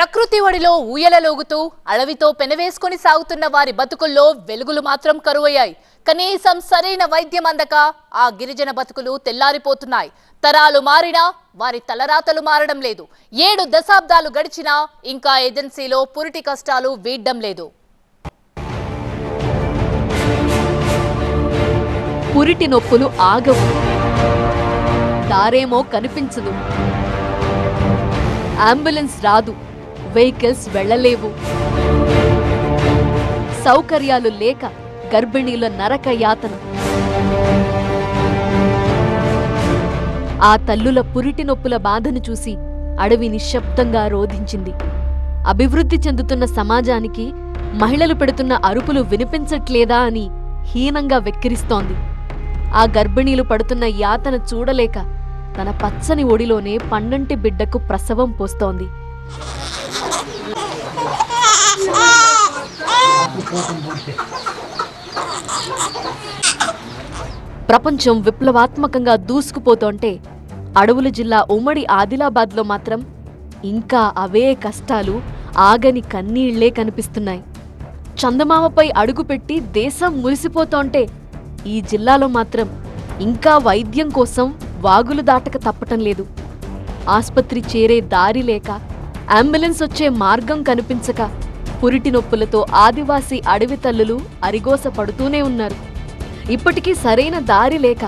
ప్రకృతి ఒడిలో ఊయలలోగుతూ అడవితో పెనవేసుకొని సాగుతున్న వారి బతుకుల్లో వెలుగులు మాత్రం కరువయ్యాయి. కనీసం సరైన వైద్యం అందక ఆ గిరిజన బతుకులు తెల్లారిపోతున్నాయి. తరాలు మారినా వారి తలరాతలు మారడం లేదు. ఏడు దశాబ్దాలు గడిచినా ఇంకా ఏజెన్సీలో పురిటి కష్టాలు వీడ్డం లేదు. పురిటి నొప్పులు ఆగవు. దారేమో కనిపించదు. అంబులెన్స్ రాదు. వెహికల్స్ వెళ్ళలేవు. సౌకర్యాలు లేక గర్భిణీల నరక యాతన. ఆ తల్లుల పురిటి నొప్పుల బాధను చూసి అడవి నిశ్శబ్దంగా రోధించింది. అభివృద్ధి చెందుతున్న సమాజానికి మహిళలు పెడుతున్న అరుపులు వినిపించట్లేదా అని హీనంగా వెక్కిరిస్తోంది. ఆ గర్భిణీలు పడుతున్న యాతన చూడలేక తన పచ్చని ఒడిలోనే పండంటి బిడ్డకు ప్రసవం పోస్తోంది. ప్రపంచం విప్లవాత్మకంగా దూసుకుపోతోంటే అడవుల జిల్లా ఉమ్మడి ఆదిలాబాద్లో మాత్రం ఇంకా అవే కష్టాలు ఆగని కన్నీళ్ళే కనిపిస్తున్నాయి. చందమామపై అడుగుపెట్టి దేశం మురిసిపోతోంటే ఈ జిల్లాలో మాత్రం ఇంకా వైద్యం కోసం వాగులు దాటక తప్పటం లేదు. ఆస్పత్రి చేరే దారి లేక అంబులెన్స్ వచ్చే మార్గం కనిపించక పురిటి నొప్పులతో ఆదివాసీ అడవి తల్లులు అరిగోస పడుతూనే ఉన్నారు. ఇప్పటికీ సరైన దారి లేక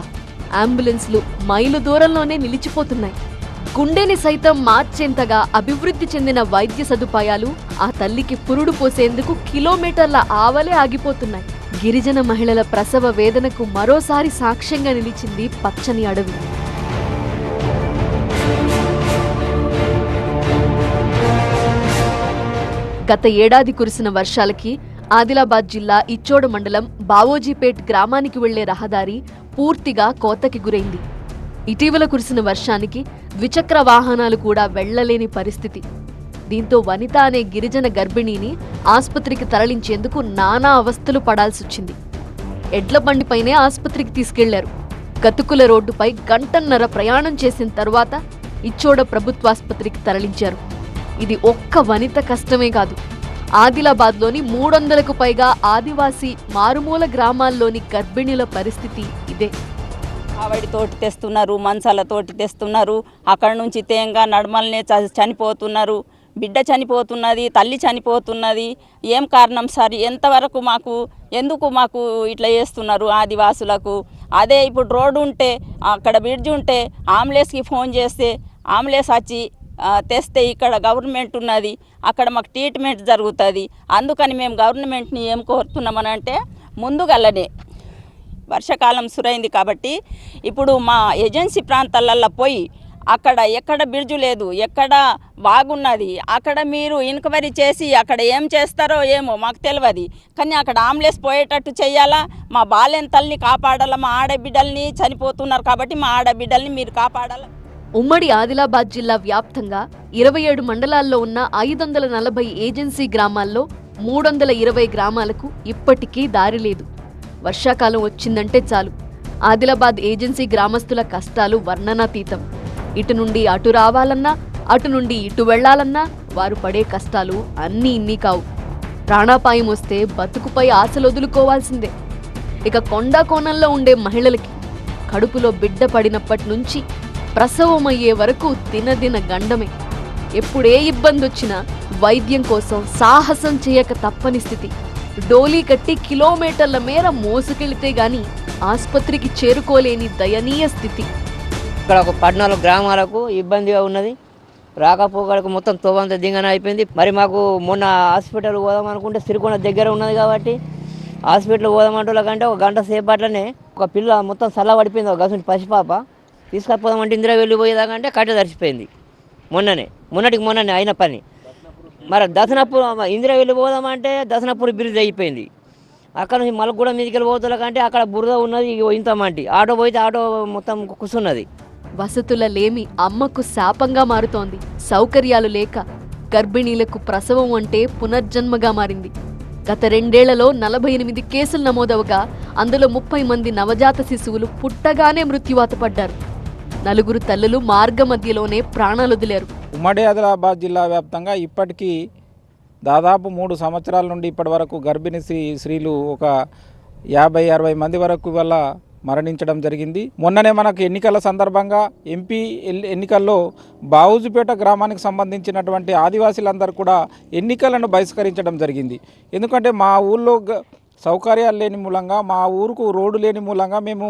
అంబులెన్స్లు మైలు దూరంలోనే నిలిచిపోతున్నాయి. గుండెని సైతం మార్చేంతగా అభివృద్ధి చెందిన వైద్య సదుపాయాలు ఆ తల్లికి పురుడు పోసేందుకు కిలోమీటర్ల ఆవలే ఆగిపోతున్నాయి. గిరిజన మహిళల ప్రసవ వేదనకు మరోసారి సాక్ష్యంగా నిలిచింది పచ్చని అడవి. గత ఏడాది కురిసిన వర్షాలకి ఆదిలాబాద్ జిల్లా ఇచ్చోడ మండలం బావోజీపేట్ గ్రామానికి వెళ్ళే రహదారి పూర్తిగా కోతకి గురైంది. ఇటీవల కురిసిన వర్షానికి ద్విచక్ర వాహనాలు కూడా వెళ్ళలేని పరిస్థితి. దీంతో వనిత అనే గిరిజన గర్భిణీని ఆసుపత్రికి తరలించేందుకు నానా అవస్థలు పడాల్సొచ్చింది. ఎడ్ల బండిపైనే ఆసుపత్రికి తీసుకెళ్ళారు. గతుకుల రోడ్డుపై గంటన్నర ప్రయాణం చేసిన తరువాత ఇచ్చోడ ప్రభుత్వాసుపత్రికి తరలించారు. ఇది ఒక్క వనిత కష్టమే కాదు. ఆదిలాబాద్లోని మూడొందలకు పైగా ఆదివాసీ మారుమూల గ్రామాల్లోని గర్భిణీల పరిస్థితి ఇదే. ఆవిడ తోటి తెస్తున్నారు మంచాల తోటి తెస్తున్నారు అక్కడ నుంచి తేంగా నడమల్నే చ- చనిపోతున్నారు బిడ్డ చనిపోతున్నది తల్లి చనిపోతున్నది ఏం కారణం సార్? ఎంతవరకు మాకు ఎందుకు మాకు ఇట్లా చేస్తున్నారు ఆదివాసులకు? అదే ఇప్పుడు రోడ్డు ఉంటే అక్కడ బ్రిడ్జ్ ఉంటే ఆంబులెన్స్కి ఫోన్ చేస్తే ఆంబులెన్స్ వచ్చి తెస్తే ఇక్కడ గవర్నమెంట్ ఉన్నది అక్కడ మాకు ట్రీట్మెంట్ జరుగుతుంది. అందుకని మేము గవర్నమెంట్ని ఏం కోరుతున్నామని అంటే ముందుగల్లనే వర్షాకాలం సురైంది కాబట్టి ఇప్పుడు మా ఏజెన్సీ ప్రాంతాలల్లో పోయి అక్కడ ఎక్కడ బిర్జు లేదు ఎక్కడ బాగున్నది అక్కడ మీరు ఎంక్వైరీ చేసి అక్కడ ఏం చేస్తారో ఏమో మాకు తెలియదు కానీ అక్కడ ఆంబులెన్స్ పోయేటట్టు చేయాలా మా బాలెంతల్ని కాపాడాలా? మా ఆడబిడ్డల్ని చనిపోతున్నారు కాబట్టి మా ఆడబిడ్డల్ని మీరు కాపాడాలా? ఉమ్మడి ఆదిలాబాద్ జిల్లా వ్యాప్తంగా ఇరవై ఏడు మండలాల్లో ఉన్న ఐదు వందల నలభై ఏజెన్సీ గ్రామాల్లో మూడు వందల ఇరవై గ్రామాలకు ఇప్పటికీ దారి లేదు. వర్షాకాలం వచ్చిందంటే చాలు. ఆదిలాబాద్ ఏజెన్సీ గ్రామస్తుల కష్టాలు వర్ణనాతీతం. ఇటు నుండి అటు రావాలన్నా అటు నుండి ఇటు వెళ్ళాలన్నా వారు పడే కష్టాలు అన్నీ ఇన్ని కావు. ప్రాణాపాయం వస్తే బతుకుపై ఆశలు వదులుకోవాల్సిందే. ఇక కొండా కోణంలో ఉండే మహిళలకి కడుపులో బిడ్డ పడినప్పటి నుంచి ప్రసవమయ్యే వరకు దినదిన గండమే. ఎప్పుడే ఇబ్బంది వచ్చినా వైద్యం కోసం సాహసం చేయక తప్పని స్థితి. డోలీ కట్టి కిలోమీటర్ల మేర మోసుకెళితే గాని ఆసుపత్రికి చేరుకోలేని దయనీయ స్థితి. ఇక్కడ ఒక పద్నాలుగు గ్రామాలకు ఇబ్బందిగా ఉన్నది. రాకపోకలకు మొత్తం తోవంత దింగన అయిపోయింది. మరి మాకు మొన్న హాస్పిటల్ పోదాం అనుకుంటే సిరికొండ దగ్గర ఉన్నది కాబట్టి హాస్పిటల్ పోదామంటే ఒక గంట సేపట్లనే ఒక పిల్ల మొత్తం సల్ల పడిపోయింది. ఒక గసుంటి పసిపాప. తీసుకపోదామంటే ఇందిరా వెళ్ళిపోయేదాకంటే కట్ట తరిచిపోయింది మొన్ననే మొన్నటికి మొన్ననే అయిన పని. మరి దసనపూర్ ఇందిరా వెళ్ళిపోదామంటే దసనపూర్ బ్రిడ్జ్ అయిపోయింది. అక్కడ నుంచి మలగూడ మీదకి వెళ్ళిపోతుల కంటే అక్కడ బురద ఉన్నది ఇగో ఇంత మంటి ఆటో పోయితే ఆటో మొత్తం కూర్చున్నది వసతుల లేమి అమ్మకు శాపంగా మారుతోంది. సౌకర్యాలు లేక గర్భిణీలకు ప్రసవం అంటే పునర్జన్మగా మారింది. గత రెండేళ్ళలో నలభై ఎనిమిది కేసులు నమోదవగా అందులో ముప్పై మంది నవజాత శిశువులు పుట్టగానే మృత్యువాత పడ్డారు. నలుగురు తల్లులు మార్గ మధ్యలోనే ప్రాణాలొదిలారు ఉమ్మడి ఆదిలాబాద్ జిల్లా వ్యాప్తంగా ఇప్పటికీ దాదాపు మూడు సంవత్సరాల నుండి ఇప్పటి వరకు గర్భిణీ స్త్రీ స్త్రీలు ఒక యాభై అరవై మంది వరకు వల్ల మరణించడం జరిగింది. మొన్ననే మనకు ఎన్నికల సందర్భంగా ఎంపీ ఎల్- ఎన్నికల్లో బావుజుపేట గ్రామానికి సంబంధించినటువంటి ఆదివాసీలందరూ కూడా ఎన్నికలను బహిష్కరించడం జరిగింది. ఎందుకంటే మా ఊళ్ళో గ- సౌకర్యాలు లేని మూలంగా మా ఊరుకు రోడ్డు లేని మూలంగా మేము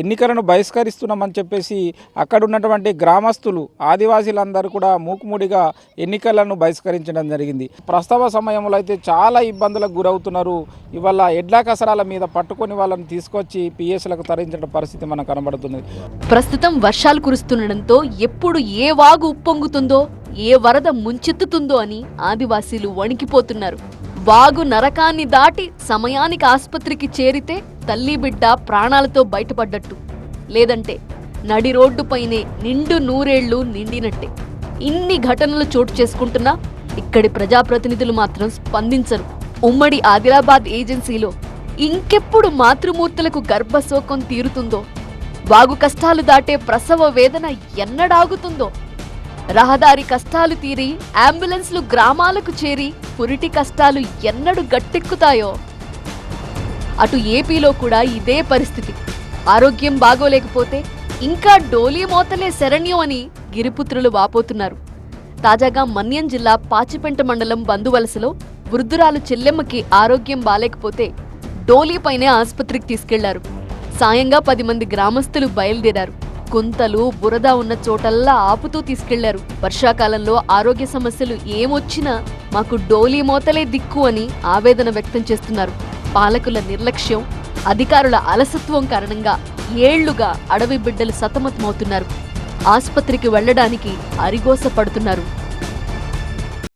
ఎన్నికలను బహిష్కరిస్తున్నామని చెప్పేసి అక్కడ ఉన్నటువంటి గ్రామస్తులు ఆదివాసీలందరూ కూడా మూకుముడిగా ఎన్నికలను బహిష్కరించడం జరిగింది. ప్రస్తవ సమయంలో అయితే చాలా ఇబ్బందులకు గురవుతున్నారు. ఇవాళ ఎడ్ల కసరాల మీద పట్టుకొని వాళ్ళని తీసుకొచ్చి పిఎస్లకు తరించిన పరిస్థితి మనకు కనబడుతుంది. ప్రస్తుతం వర్షాలు కురుస్తుండడంతో ఎప్పుడు ఏ వాగు ఉప్పొంగుతుందో ఏ వరద ముంచెత్తుతుందో అని ఆదివాసీలు వణికిపోతున్నారు. వాగు నరకాన్ని దాటి సమయానికి ఆసుపత్రికి చేరితే తల్లి బిడ్డ ప్రాణాలతో బయటపడ్డట్టు. లేదంటే నడి రోడ్డుపైనే నిండు నూరేళ్ళు నిండినట్టే. ఇన్ని ఘటనలు చోటు చేసుకుంటున్నా ఇక్కడి ప్రజాప్రతినిధులు మాత్రం స్పందించరు. ఉమ్మడి ఆదిలాబాద్ ఏజెన్సీలో ఇంకెప్పుడు మాతృమూర్తులకు గర్భశోకం తీరుతుందో వాగు కష్టాలు దాటే ప్రసవ వేదన ఎన్నడాగుతుందో రహదారి కష్టాలు తీరి అంబులెన్స్లు గ్రామాలకు చేరి పురిటి కష్టాలు ఎన్నడు గట్టెక్కుతాయో. అటు ఏపీలో కూడా ఇదే పరిస్థితి. ఆరోగ్యం బాగోలేకపోతే ఇంకా డోలీ మోతలే శరణ్యం అని గిరిపుత్రులు వాపోతున్నారు. తాజాగా మన్యం జిల్లా పాచిపెంట మండలం బంధువలసలో వృద్ధురాలు చెల్లెమ్మకి ఆరోగ్యం బాలేకపోతే డోలీపైనే ఆసుపత్రికి తీసుకెళ్ళారు. సాయంగా పది మంది గ్రామస్తులు బయలుదేరారు. గుంతలు బురద ఉన్న చోటల్లా ఆపుతూ తీసుకెళ్ళారు. వర్షాకాలంలో ఆరోగ్య సమస్యలు ఏమొచ్చినా మాకు డోలీ మోతలే దిక్కు అని ఆవేదన వ్యక్తం చేస్తున్నారు. పాలకుల నిర్లక్ష్యం అధికారుల అలసత్వం కారణంగా ఏళ్ళుగా అడవి బిడ్డలు సతమతమవుతున్నారు. ఆసుపత్రికి వెళ్ళడానికి అరిగోస పడుతున్నారు